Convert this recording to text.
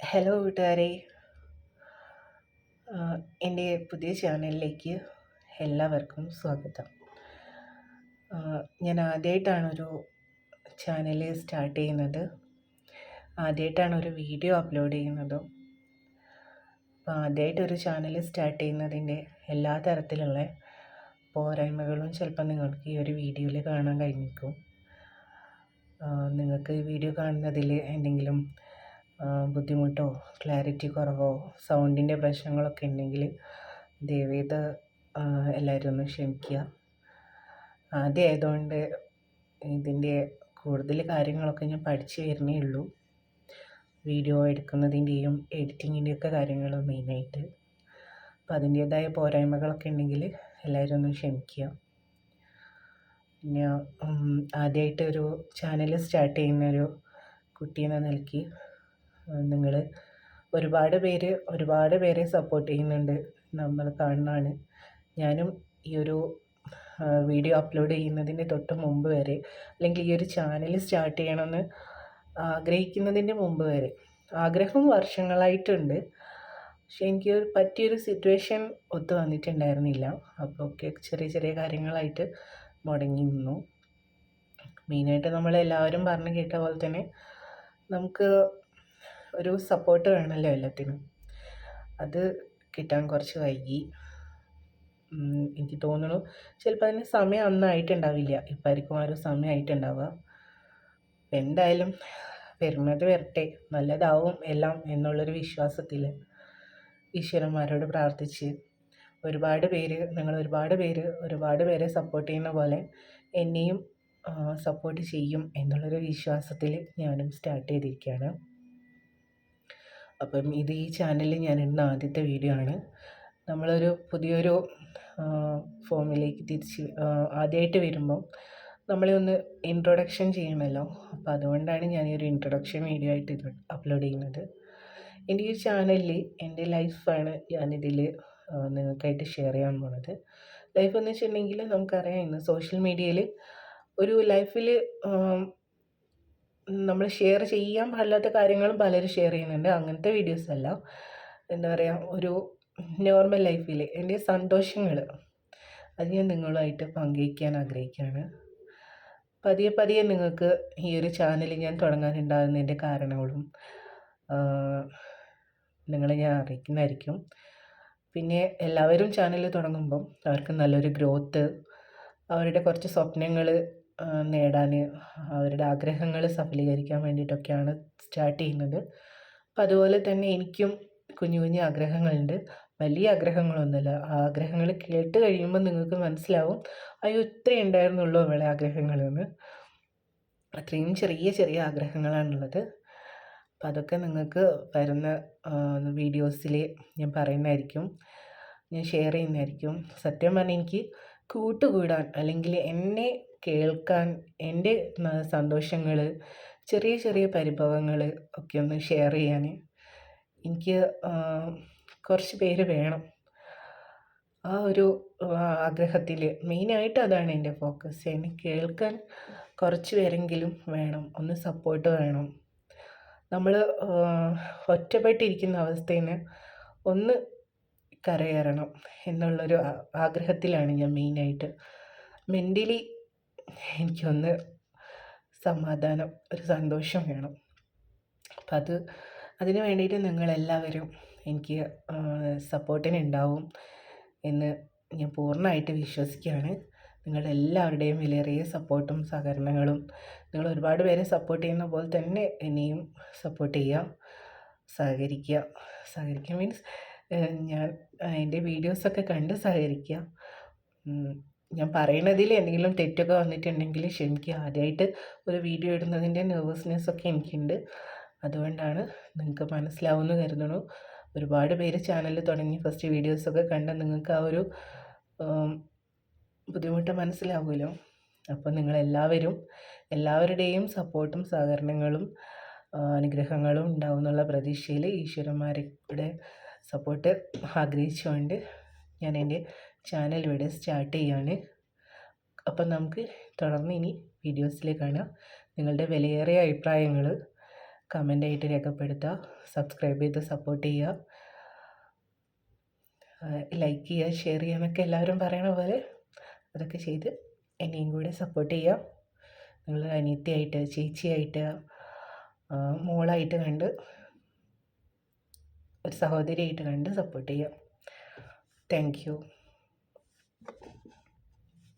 Hello വീട്ടുകാരെ. എന്റെ പുതിയ ചാനലിലേക്ക് എല്ലാവർക്കും സ്വാഗതം. ഞാൻ ആദ്യമായിട്ടാണ് ഒരു ചാനൽ സ്റ്റാർട്ട് ചെയ്യുന്നത്. ആദ്യമായിട്ടാണ് ഒരു വീഡിയോ അപ്ലോഡ് ചെയ്യുന്നതും. അപ്പോൾ ആദ്യമായിട്ടൊരു ചാനൽ സ്റ്റാർട്ട് ചെയ്യുന്നതിന്റെ എല്ലാ തരത്തിലുള്ള പോരായ്മകളും ചിലപ്പോൾ നിങ്ങൾക്ക് ഈ ഒരു വീഡിയോയിൽ കാണാൻ കഴിഞ്ഞിരിക്കും. നിങ്ങൾക്ക് ഈ വീഡിയോ കാണുന്നതിൽ എന്തെങ്കിലും ബുദ്ധിമുട്ടോ ക്ലാരിറ്റി കുറവോ സൗണ്ടിന്റെ പ്രശ്നങ്ങളൊക്കെ ഉണ്ടെങ്കിൽ ദയവേത് എല്ലാവരും ഒന്ന് ക്ഷമിക്കുക ആദ്യമായതുകൊണ്ട് ഇതിന്റെ കൂടുതൽ കാര്യങ്ങളൊക്കെ ഞാൻ പഠിച്ചു വരുന്നേ ഉള്ളൂ. വീഡിയോ എടുക്കുന്നതിന്റെയും എഡിറ്റിങ്ങിന്റെയൊക്കെ കാര്യങ്ങൾ മെയിനായിട്ട്. അപ്പം അതിന്റേതായ പോരായ്മകളൊക്കെ ഉണ്ടെങ്കിൽ എല്ലാവരും ഒന്ന് ക്ഷമിക്കുക പിന്നെ ആദ്യമായിട്ടൊരു ചാനൽ സ്റ്റാർട്ട് ചെയ്യുന്നൊരു ഒരു കുട്ടി എന്ന നിലയ്ക്ക് നിങ്ങൾ ഒരുപാട് പേര് ഒരുപാട് പേരെ സപ്പോർട്ട് ചെയ്യുന്നുണ്ട് നമ്മൾ കാണുന്നതാണ്. ഞാനും ഈ ഒരു വീഡിയോ അപ്ലോഡ് ചെയ്യുന്നതിന് തൊട്ട് മുമ്പ് വരെ അല്ലെങ്കിൽ ഈ ഒരു ചാനൽ സ്റ്റാർട്ട് ചെയ്യണമെന്ന് ആഗ്രഹിക്കുന്നതിന്റെ മുമ്പ് വരെ ആഗ്രഹം വർഷങ്ങളായിട്ടുണ്ട്. പക്ഷെ എനിക്ക് ഒരു പറ്റിയൊരു സിറ്റുവേഷൻ ഒത്തു വന്നിട്ടുണ്ടായിരുന്നില്ല. അപ്പോൾ ഒക്കെ ചെറിയ ചെറിയ കാര്യങ്ങളായിട്ട് മുടങ്ങി നിന്നു. മെയിനായിട്ട് നമ്മളെല്ലാവരും പറഞ്ഞു കേട്ട പോലെ തന്നെ നമുക്ക് ഒരു സപ്പോർട്ട് വേണമല്ലോ എല്ലാത്തിനും. അത് കിട്ടാൻ കുറച്ച് വൈകി. എനിക്ക് തോന്നുന്നു ചിലപ്പോൾ അതിന് സമയം അന്നായിട്ടുണ്ടാവില്ല ഇപ്പായിരിക്കും ആ ഒരു സമയമായിട്ടുണ്ടാവുക എന്തായാലും വരുന്നത് വരട്ടെ. നല്ലതാവും എല്ലാം എന്നുള്ളൊരു വിശ്വാസത്തിൽ ഈശ്വരന്മാരോട് പ്രാർത്ഥിച്ച് ഒരുപാട് പേര് നിങ്ങൾ ഒരുപാട് പേര് ഒരുപാട് പേരെ സപ്പോർട്ട് ചെയ്യുന്ന പോലെ എന്നെയും സപ്പോർട്ട് ചെയ്യും എന്നുള്ളൊരു വിശ്വാസത്തിൽ ഞാനും സ്റ്റാർട്ട് ചെയ്തിരിക്കുകയാണ് അപ്പം ഇത് ഈ ചാനലിൽ ഞാൻ ഇടുന്ന ആദ്യത്തെ വീഡിയോ ആണ്. നമ്മളൊരു പുതിയൊരു ഫോമിലേക്ക് തിരിച്ച് ആദ്യമായിട്ട് വരുമ്പം നമ്മളെ ഒന്ന് ഇൻട്രൊഡക്ഷൻ ചെയ്യണമല്ലോ. അപ്പോൾ അതുകൊണ്ടാണ് ഞാൻ ഈ ഒരു ഇൻട്രൊഡക്ഷൻ വീഡിയോ ആയിട്ട് ഇത് അപ്ലോഡ് ചെയ്യുന്നത്. എന്റെ ഈ ചാനലിൽ എന്റെ ലൈഫാണ് ഞാനിതിൽ നിങ്ങൾക്കായിട്ട് ഷെയർ ചെയ്യാൻ പോണത്. ലൈഫ് എന്ന് വെച്ചിട്ടുണ്ടെങ്കിൽ നമുക്കറിയാം ഇന്ന് സോഷ്യൽ മീഡിയയിൽ ഒരു ലൈഫിൽ നമ്മൾ ഷെയർ ചെയ്യാൻ പാടില്ലാത്ത കാര്യങ്ങളും പലരും ഷെയർ ചെയ്യുന്നുണ്ട്. അങ്ങനത്തെ വീഡിയോസ് എന്താ പറയുക ഒരു നോർമൽ ലൈഫിൽ എന്റെ സന്തോഷങ്ങൾ അത് ഞാൻ നിങ്ങളുമായിട്ട് പങ്കുവയ്ക്കാൻ ആഗ്രഹിക്കുകയാണ്. പതിയെ പതിയെ നിങ്ങൾക്ക് ഈ ഒരു ചാനൽ ഞാൻ തുടങ്ങാനുണ്ടാകുന്നതിന്റെ കാരണങ്ങളും നിങ്ങളെ ഞാൻ അറിയിക്കുന്നതായിരിക്കും. പിന്നെ എല്ലാവരും ചാനൽ തുടങ്ങുമ്പം അവർക്ക് നല്ലൊരു ഗ്രോത്ത് അവരുടെ കുറച്ച് സ്വപ്നങ്ങൾ നേടാൻ അവരുടെ ആഗ്രഹങ്ങൾ സഫലീകരിക്കാൻ വേണ്ടിയിട്ടൊക്കെയാണ് സ്റ്റാർട്ട് ചെയ്യുന്നത്. അപ്പം അതുപോലെ തന്നെ എനിക്കും കുഞ്ഞു കുഞ്ഞു ആഗ്രഹങ്ങളുണ്ട്. വലിയ ആഗ്രഹങ്ങളൊന്നുമില്ല. ആഗ്രഹങ്ങൾ കേട്ട് കഴിയുമ്പോൾ നിങ്ങൾക്ക് മനസ്സിലാവും. അയ്യോ ഇത്രയും ഉണ്ടായിരുന്നുള്ളൂ അവളെ ആഗ്രഹങ്ങളെന്ന്. അത്രയും ചെറിയ ചെറിയ ആഗ്രഹങ്ങളാണുള്ളത്. അപ്പം അതൊക്കെ നിങ്ങൾക്ക് വരുന്ന വീഡിയോസിൽ ഞാൻ പറയുന്നതായിരിക്കും. ഞാൻ ഷെയർ ചെയ്യുന്നതായിരിക്കും. സത്യം പറഞ്ഞാൽ എനിക്ക് കൂട്ടുകൂടാൻ അല്ലെങ്കിൽ എന്നെ കേൾക്കാൻ എന്റെ സന്തോഷങ്ങൾ ചെറിയ ചെറിയ പരിഭവങ്ങൾ ഒക്കെ ഒന്ന് ഷെയർ ചെയ്യാൻ എനിക്ക് കുറച്ച് പേര് വേണം. ആ ഒരു ആഗ്രഹത്തിൽ മെയിനായിട്ട് അതാണ് എന്റെ ഫോക്കസ് എന്നെ കേൾക്കാൻ കുറച്ച് പേരെങ്കിലും വേണം ഒന്ന് സപ്പോർട്ട് വേണം. നമ്മൾ ഒറ്റപ്പെട്ടിരിക്കുന്ന അവസ്ഥയിൽ നിന്ന് ഒന്ന് കരയറണം എന്നുള്ളൊരു ആഗ്രഹത്തിലാണ് ഞാൻ മെയിനായിട്ട്. മെന്റലി എനിക്കൊന്ന് സമാധാനം ഒരു സന്തോഷം വേണം. അപ്പം അത് അതിന് വേണ്ടിയിട്ട് നിങ്ങളെല്ലാവരും എനിക്ക് സപ്പോർട്ടിന് ഉണ്ടാവും എന്ന് ഞാൻ പൂർണമായിട്ട് വിശ്വസിക്കുകയാണ്. നിങ്ങളുടെ എല്ലാവരുടെയും വിലയേറിയ സപ്പോർട്ടും സഹകരണങ്ങളും നിങ്ങൾ ഒരുപാട് പേരെ സപ്പോർട്ട് ചെയ്യുന്ന പോലെ തന്നെ എന്നെയും സപ്പോർട്ട് ചെയ്യുക സഹകരിക്കുക. സഹകരിക്കുക മീൻസ് ഞാൻ എന്റെ വീഡിയോസൊക്കെ കണ്ട് സഹകരിക്കുക. ഞാൻ പറയണതിൽ എന്തെങ്കിലും തെറ്റൊക്കെ വന്നിട്ടുണ്ടെങ്കിൽ ക്ഷമിക്കുക ആദ്യമായിട്ട് ഒരു വീഡിയോ ഇടുന്നതിന്റെ നെർവസ്നെസ് ഒക്കെ എനിക്കുണ്ട്. അതുകൊണ്ടാണ് നിങ്ങൾക്ക് മനസ്സിലാവുമെന്ന് കരുതണു ഒരുപാട് പേര് ചാനൽ തുടങ്ങി ഫസ്റ്റ് വീഡിയോസൊക്കെ കണ്ട് നിങ്ങൾക്ക് ആ ഒരു ബുദ്ധിമുട്ട് മനസ്സിലാവുമല്ലോ. അപ്പോൾ നിങ്ങളെല്ലാവരും എല്ലാവരുടെയും സപ്പോർട്ടും സഹകരണങ്ങളും അനുഗ്രഹങ്ങളും ഉണ്ടാവും എന്നുള്ള പ്രതീക്ഷയിൽ ഈശ്വരന്മാരുടെ സപ്പോർട്ട് ആഗ്രഹിച്ചുകൊണ്ട് ഞാൻ എന്റെ ചാനൽ ഇവിടെ സ്റ്റാർട്ട് ചെയ്യാണ്. അപ്പം നമുക്ക് തുടർന്ന് ഇനി വീഡിയോസിലേക്ക് കാണാം. നിങ്ങളുടെ വിലയേറിയ അഭിപ്രായങ്ങൾ കമന്റായിട്ട് രേഖപ്പെടുത്തുക. സബ്സ്ക്രൈബ് ചെയ്ത് സപ്പോർട്ട് ചെയ്യുക. ലൈക്ക് ചെയ്യുക ഷെയർ ചെയ്യുക എന്നൊക്കെ എല്ലാവരും പറയണ പോലെ അതൊക്കെ ചെയ്ത് എന്നെയും കൂടെ സപ്പോർട്ട് ചെയ്യുക. നിങ്ങൾ അനിയത്തിയായിട്ട് ചേച്ചിയായിട്ട് മോളായിട്ട് കണ്ട് ഒരു സഹോദരിയായിട്ട് കണ്ട് സപ്പോർട്ട് ചെയ്യുക. Thank you